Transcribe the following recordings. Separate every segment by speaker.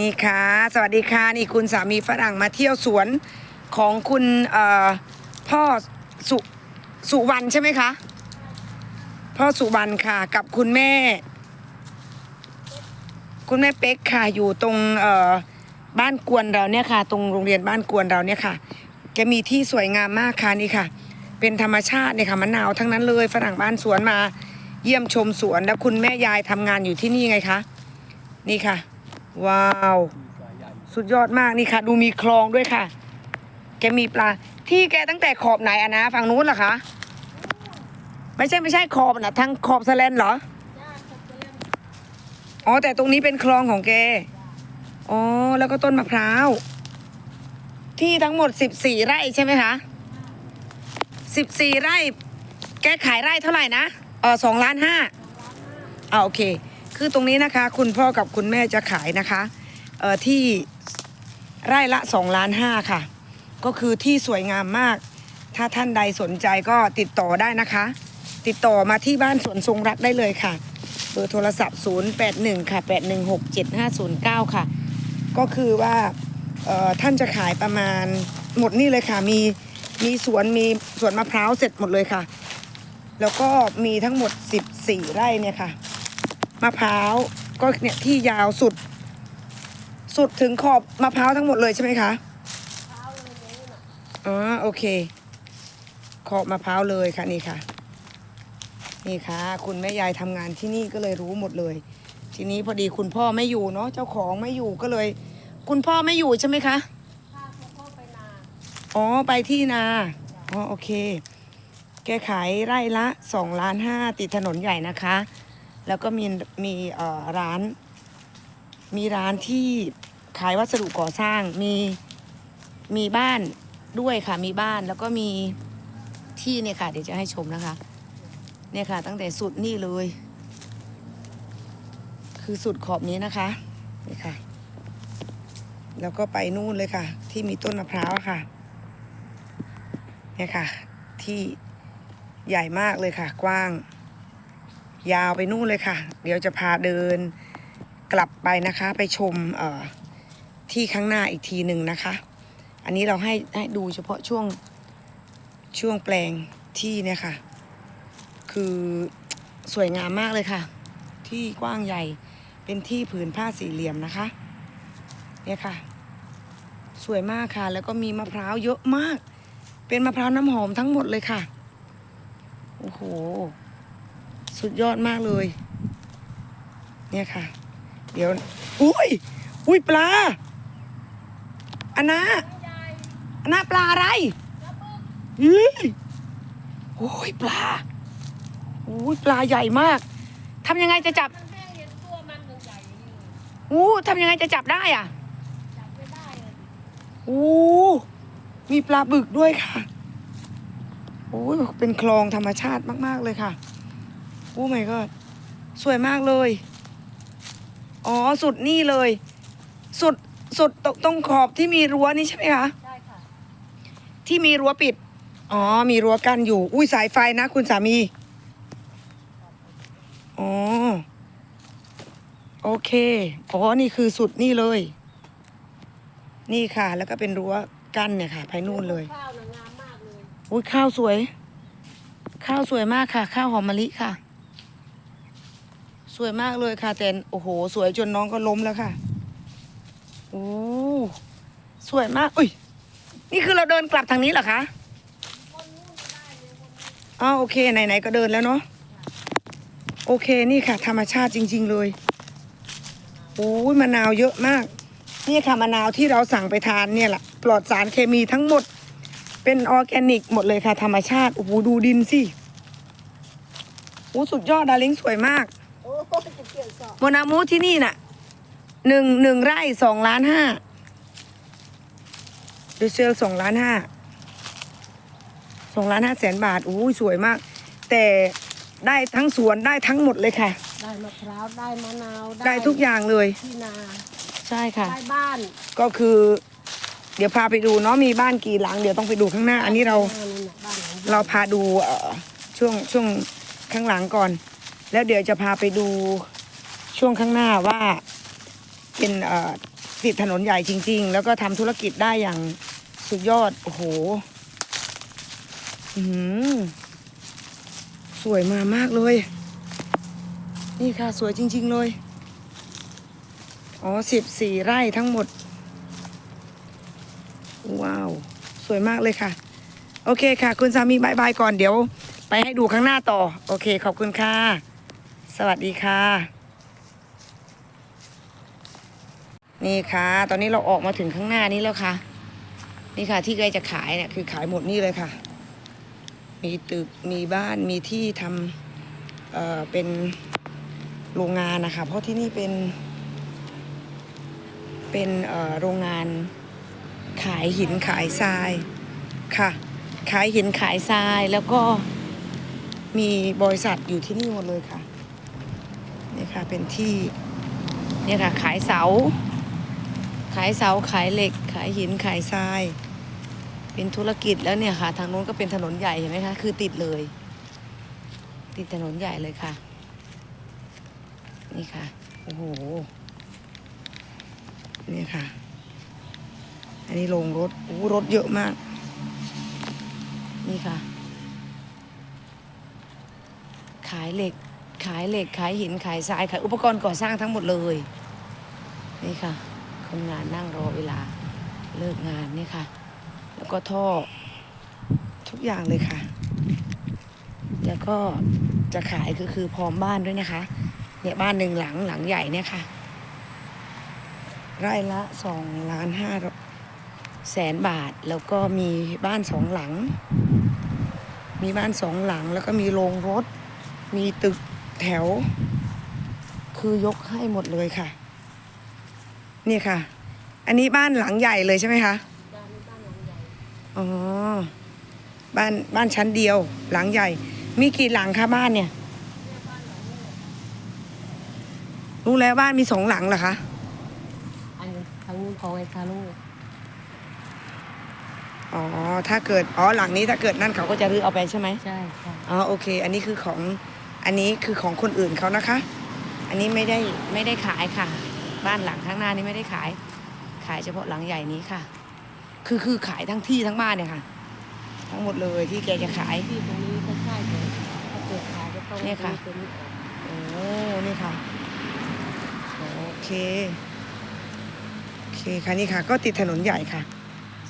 Speaker 1: นี่ค่ะ สวัสดีค่ะ นี่คุณสามีฝรั่งมาเที่ยวสวนของคุณพ่อสุสุวรรณใช่ไหมคะ พ่อสุวรรณค่ะ กับคุณแม่ คุณแม่เป๊กค่ะอยู่ตรงบ้านกวนเราเนี่ยค่ะ ตรงโรงเรียนบ้านกวนเราเนี่ยค่ะแกมีที่สวยงามมากค่ะนี่ค่ะ เป็นธรรมชาติเนี่ยค่ะมะนาวทั้งนั้นเลยฝรั่งบ้านสวนมา เยี่ยมชมสวนแล้วคุณแม่ยายทำงานอยู่ที่นี่ไงคะนี่ค่ะ ว้าว สุดยอดมากนี่ค่ะ ดูมีคลองด้วยค่ะ แกมีปลา ที่แกตั้งแต่ขอบไหนอะนะฝั่งนู้นเหรอคะ ไม่ใช่ไม่ใช่ขอบนะทางขอบสแลนเหรอ อ๋อแต่ตรงนี้เป็นคลองของแก อ๋อแล้วก็ต้นมะพร้าว ที่ทั้งหมดสิบสี่ไร่ใช่ไหมคะสิบสี่ไร่ แกขายไร่เท่าไหร่นะ เออสองล้านห้าอ่าโอเค คือตรงนี้นะคะ คุณพ่อกับคุณแม่จะขายนะคะเอ่อที่ไร่ละ2ล้านห้าค่ะ ก็คือที่สวยงามมาก ถ้าท่านใดสนใจก็ติดต่อได้นะคะ ติดต่อมาที่บ้านสวนทรงรักได้เลยค่ะ เบอร์โทรศัพท์ 081 ค่ะ 816 7509 ค่ะ ก็คือว่าเอ่อท่านจะขายประมาณหมดนี่เลยค่ะ มีมีสวนมีสวนมะพร้าวเสร็จหมดเลยค่ะ แล้วก็มีทั้งหมด 14 ไร่เนี่ยค่ะ มะพร้าวก็เนี่ยที่ยาวสุด สุดถึงขอบมะพร้าวทั้งหมดเลยใช่ไหมคะอ๋อโอเค ขอบมะพร้าวเลยค่ะนี่ค่ะ นี่ค่ะ คุณแม่ยายทำงานที่นี่ก็เลยรู้หมดเลย ทีนี้พอดีคุณพ่อไม่อยู่เนาะเจ้าของไม่อยู่ก็เลย คุณพ่อไม่อยู่ใช่ไหมคะอ๋อไปที่นา อ๋อโอเค แกขายไร่ละสองล้านห้าติดถนนใหญ่นะคะ แล้วก็มีมีร้าน มีร้านที่ขายวัสดุก่อสร้าง มีมีบ้านด้วยค่ะ มีบ้านแล้วก็มีที่เนี่ยค่ะ เดี๋ยวจะให้ชมนะคะ เนี่ยค่ะ ตั้งแต่สุดนี่เลย คือสุดขอบนี้นะคะนี่ค่ะ แล้วก็ไปนู่นเลยค่ะ ที่มีต้นมะพร้าวค่ะ เนี่ยค่ะ ที่ใหญ่มากเลยค่ะ กว้าง ยาวไปนู่นเลยค่ะ เดี๋ยวจะพาเดินกลับไปนะคะ ไปชมที่ข้างหน้าอีกทีหนึ่งนะคะ อันนี้เราให้ให้ดูเฉพาะช่วงช่วงแปลงที่เนี่ยค่ะ คือสวยงามมากเลยค่ะ ที่กว้างใหญ่เป็นที่ผืนผ้าสี่เหลี่ยมนะคะ เนี่ยค่ะ สวยมากค่ะ แล้วก็มีมะพร้าวเยอะมาก เป็นมะพร้าวน้ำหอมทั้งหมดเลยค่ะ โอ้โห สุดยอดมากเลย เนี่ยค่ะ เดี๋ยว อุ้ย อุ้ยปลาอันนะอันนะปลาอะไรอุ้ยโอ้ยปลาอุ้ยปลาใหญ่มากทำยังไงจะจับ
Speaker 2: อยู่
Speaker 1: อู้ทำยังไงจะจับได้อะ
Speaker 2: จับไม่ได้เลย
Speaker 1: อู้มีปลาบึกด้วยค่ะโอ้ยเป็นคลองธรรมชาติมาก ๆ เลยค่ะ โอ้ไม่ก็สวยมากเลย อ๋อ สุดนี่เลย สุด สุดตรงตรงขอบที่มีรั้วนี่ใช่ไหมคะ
Speaker 2: ใช่ค่ะ
Speaker 1: ที่มีรั้วปิด อ๋อ มีรั้วกั้นอยู่ อุ้ยสายไฟนะคุณสามี อ๋อ โอเค อ๋อ นี่คือสุดนี่เลย นี่ค่ะ แล้วก็เป็นรั้วกั้นเนี่ยค่ะ ไปนู่นเลย
Speaker 2: ข้าวน่ะงามมากเลย
Speaker 1: อุ้ยข้าวสวย ข้าวสวยมากค่ะ ข้าวหอมมะลิค่ะ สวยมากเลยค่ะแต่โอ้โห สวยจนน้องก็ล้มแล้วค่ะ โอ้ สวยมาก อุ้ย นี่คือเราเดินกลับทางนี้เหรอคะ
Speaker 2: คนนู้นก็ได้เลยคนนู้น
Speaker 1: อ้าวโอเค ไหนๆก็เดินแล้วเนาะ โอเค นี่ค่ะ ธรรมชาติจริง ๆ เลย โอ้ยมะนาวเยอะมาก นี่ค่ะมะนาวที่เราสั่งไปทานเนี่ยแหละ ปลอดสารเคมีทั้งหมด เป็นออร์แกนิกหมดเลยค่ะ ธรรมชาติ โอ้โห ดูดินสิโอ้สุดยอดดาริงสวยมาก
Speaker 2: โอ้โหจะเกี่ย วสอบ
Speaker 1: โมนามูที่นี่น่ะหนึ่งหนึ่งไร่สองล้านห้าดูเซลสองล้านห้าสองล้านห้าแสนบาทโอ้ยสวยมาก แต่ได้ทั้งสวนได้ทั้งหมดเลยค่ะ
Speaker 2: ได้มะพร้าวได้มะนาว
Speaker 1: ได้ทุกอย่างเลย
Speaker 2: ที่นา
Speaker 1: ใช่ค่ะ
Speaker 2: ได้บ้าน
Speaker 1: ก็คือ เดี๋ยวพาไปดูเนาะมีบ้านกี่หลัง เดี๋ยวต้องไปดูข้างหน้า อันนี้เรา
Speaker 2: บ้นั่นน่ะบ้านหลัง
Speaker 1: เราพาดูเอ่อช่วงช่วงข้างหลังก่อน แล้วเดี๋ยวจะพาไปดู ช่วงข้างหน้าว่าเป็นติดถนนใหญ่จริง ๆ แล้วก็ทำธุรกิจได้อย่างสุดยอด โอ้โหหือสวยมามากเลย นี่ค่ะสวยจริง ๆ เลย อ๋อสิบสี่ไร่ทั้งหมด ว้าว สวยมากเลยค่ะ โอเคค่ะ คุณสามีบายบายก่อนเดี๋ยว ไปให้ดูข้างหน้าต่อ โอเค ขอบคุณค่ะ สวัสดีค่ะ นี่ค่ะ ตอนนี้เราออกมาถึงข้างหน้านี้แล้วค่ะ นี่ค่ะ ที่ใกล้จะขายเนี่ยคือขายหมดนี่เลยค่ะ มีตึกมีบ้านมีที่ทำเอ่อเป็นโรงงานนะคะ เพราะที่นี่เป็น เป็นเอ่อโรงงานขายหินขายทรายค่ะ ขายหินขายทรายแล้วก็มีบริษัทอยู่ที่นี่หมดเลยค่ะนี่ค่ะเป็นที่เนี่ยค่ะขายเสา ขายเสาขายเหล็ก ขายหินขายทราย เป็นธุรกิจแล้วเนี่ยค่ะ ทางโน้นก็เป็นถนนใหญ่เห็นไหมคะคือติดเลย ติดถนนใหญ่เลยค่ะ นี่ค่ะโอ้โหนี่ค่ะ อันนี้โรงรถโอ้รถเยอะมาก นี่ค่ะ ขายเหล็กขายเหล็กขายหินขายทรายขายอุปกรณ์ก่อสร้างทั้งหมดเลย นี่ค่ะ คนงานนั่งรอเวลาเลิกงานนี่ค่ะ แล้วก็ท่อทุกอย่างเลยค่ะ แล้วก็จะขายก็คือพร้อมบ้านด้วยนะคะ เนี่ยบ้านหนึ่งหลังหลังใหญ่เนี่ยค่ะ ไร่ละสองล้านห้าแสนบาท แล้วก็มีบ้านสองหลัง มีบ้านสองหลังแล้วก็มีโรงรถ มีตึกแถว คือยกให้หมดเลยค่ะ นี่ค่ะ อันนี้บ้านหลังใหญ่เลยใช่ไหมคะ
Speaker 2: บ้านบ้านหลังใหญ่
Speaker 1: อ๋อ บ้านบ้านชั้นเดียว หลังใหญ่ มีกี่หลังคะบ้านเนี่ย รู้แล้วบ้านมีสองหลังเหรอคะ
Speaker 2: อันนี้ทางนู้นของไอ้คาลูก
Speaker 1: อ๋อ ถ้าเกิด อ๋อ หลังนี้ถ้าเกิดนั่นเขาก็จะรื้อเอาไปใช่ไหม
Speaker 2: ใช่ค่ะ
Speaker 1: อ๋อ โอเค อันนี้คือของ อันนี้คือของคนอื่นเขานะคะ อันนี้ไม่ได้ไม่ได้ขายค่ะ บ้านหลังข้างหน้านี้ไม่ได้ขาย ขายเฉพาะหลังใหญ่นี้ค่ะ คือคือขายทั้งที่ทั้งบ้านเนี่ยค่ะ ทั้งหมดเลยที่แกจะขาย
Speaker 2: ที่ตรงนี้ก็ใช่เลยถ้าเกิดขายก็ต้อง
Speaker 1: เนี่ยค่ะ
Speaker 2: ตัวนี้ออก
Speaker 1: โอ้นี่ค่ะโอเคโอเคค่ะนี่ค่ะ ก็ติดถนนใหญ่ค่ะ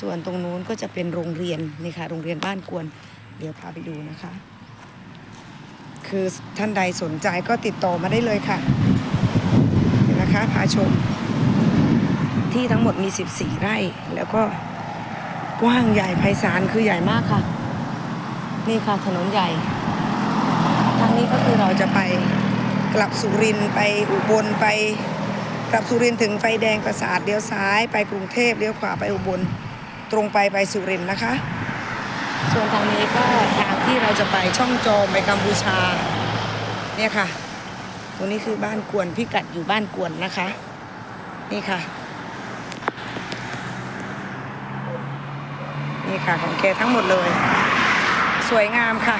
Speaker 1: ส่วนตรงนู้นก็จะเป็นโรงเรียนนี่ค่ะ โรงเรียนบ้านกวน เดี๋ยวพาไปดูนะคะ คือท่านใดสนใจก็ติดต่อมาได้เลยค่ะเดี๋ยว นะคะพาชม ที่ทั้งหมดมี 14 ไร่ แล้วก็กว้างใหญ่ไพศาลคือใหญ่มากค่ะ นี่ค่ะถนนใหญ่ ทางนี้ก็คือเราจะไปกลับสุรินไปอุบลไปกลับสุรินถึงไฟแดงปราสาทเลี้ยวซ้าย ไปกรุงเทพเลี้ยวขวาไปอุบล ตรงไปไปสุรินนะคะ ส่วนทางนี้ก็ทางที่เราจะไปช่องจอมไปกัมพูชาเนี่ยค่ะ รงนี้คือบ้านกวนพิกัดอยู่บ้านกวนนะคะ นี่ค่ะ นี่ค่ะของแกทั้งหมดเลย สวยงามค่ะ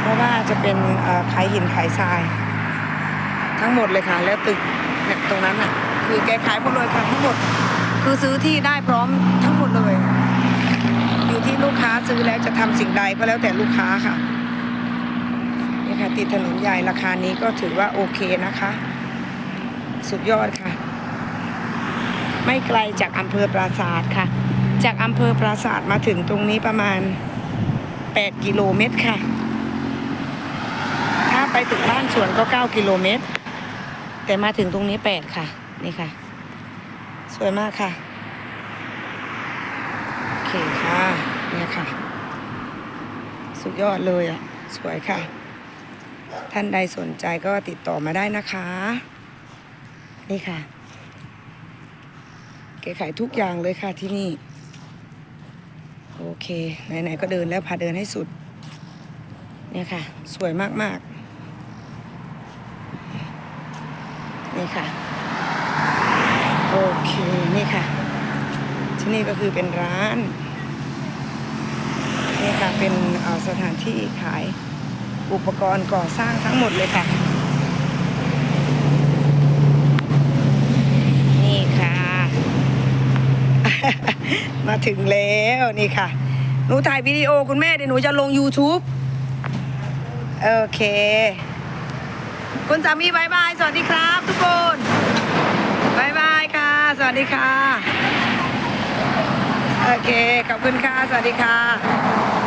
Speaker 1: เพราะว่าจะเป็นขายหินขายทราย ทั้งหมดเลยค่ะ แล้วตึกเนี่ยตรงนั้นอะ คือแกขายหมดเลยค่ะทั้งหมด คือซื้อที่ได้พร้อมทั้งหมดเลย อยู่ที่ลูกค้าซื้อแล้วจะทำสิ่งใดก็แล้วแต่ลูกค้าค่ะ นี่ค่ะติดถนนใหญ่ราคานี้ก็ถือว่าโอเคนะคะ สุดยอดค่ะ ไม่ไกลจากอำเภอปราศาสาทค่ะ จากอำเภอปราศาสาทมาถึงตรงนี้ประมาณ 8 กิโลเมตรค่ะ ถ้าไปถึงบ้านสวนก็ 9 กิโลเมตร แต่มาถึงตรงนี้ 8 ค่ะ นี่ค่ะ สวยมากค่ะ โอเคค่ะเนี่ยค่ะ สุดยอดเลยอะ สวยค่ะ ท่านใดสนใจก็ติดต่อมาได้นะคะ นี่ค่ะแกขายทุกอย่างเลยค่ะที่นี่ โอเค ไหนๆก็เดินแล้วพาเดินให้สุด เนี่ยค่ะ สวยมากๆ นี่ค่ะ โอเค นี่ค่ะ ที่นี่ก็คือเป็นร้าน นี่ค่ะ เป็นสถานที่ขาย อุปกรณ์ก่อสร้างทั้งหมดเลยค่ะ นี่ค่ะ มาถึงแล้วนี่ค่ะ หนูถ่ายวิดีโอคุณแม่เดี๋ยวหนูจะลง YouTube โอเค คุณสามีบายบาย สวัสดีครับ ทุกคนบายบายค่ะ สวัสดีค่ะ โอเค ขอบคุณค่ะ สวัสดีค่ะ